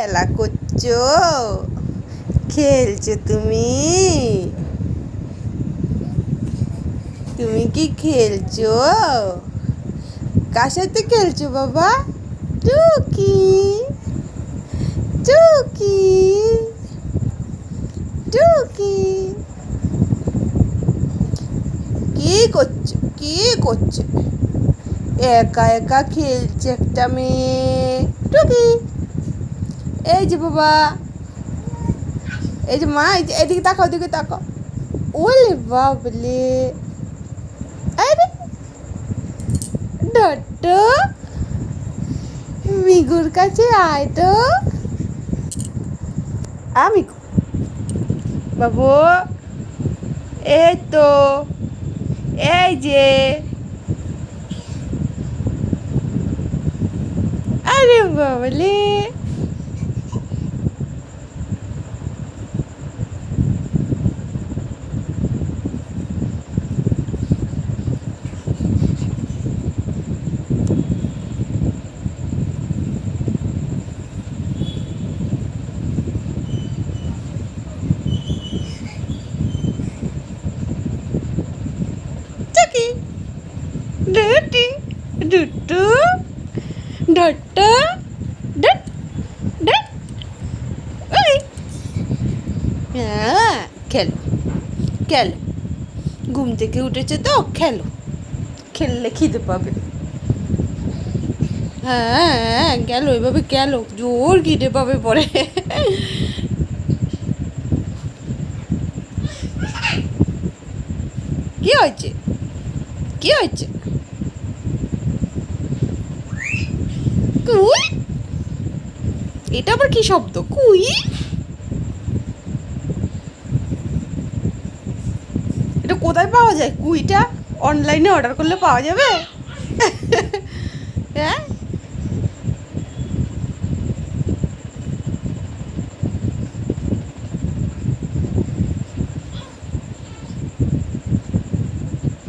খেলা করছ? খেলছো তুমি? তুমি কি খেলছো? কার সাথে খেলছো বাবা? টুকি। টুকি। টুকি। কি করছ? কি করছ? একা একা খেলছে একটা মেয়ে। টুকি। এই যে বাবা। এই যে মা এদিকে তাকাও, ওদিকে তাকাও। ওলে বাবলে। আরে ডট্ট। মিগুর কাছে আয় তো। আমি বাবু, এই তো। এই যে। আরে বাবলে চকি ডুটি ডুটু ডট ডট ডট ওই খেলো খেলো। ঘুম থেকে উঠেছে তো, খেলো। খেললে খিদে পাবে। হ্যাঁ গেল, এভাবে গেল। জোর খিদে পাবে পরে। কি হয়েছে? কি হয়েছে? কুই? এটা আবার কি শব্দ? কুই? এটা কোথায় পাওয়া যায়? কুইটা অনলাইনে অর্ডার করলে পাওয়া যাবে?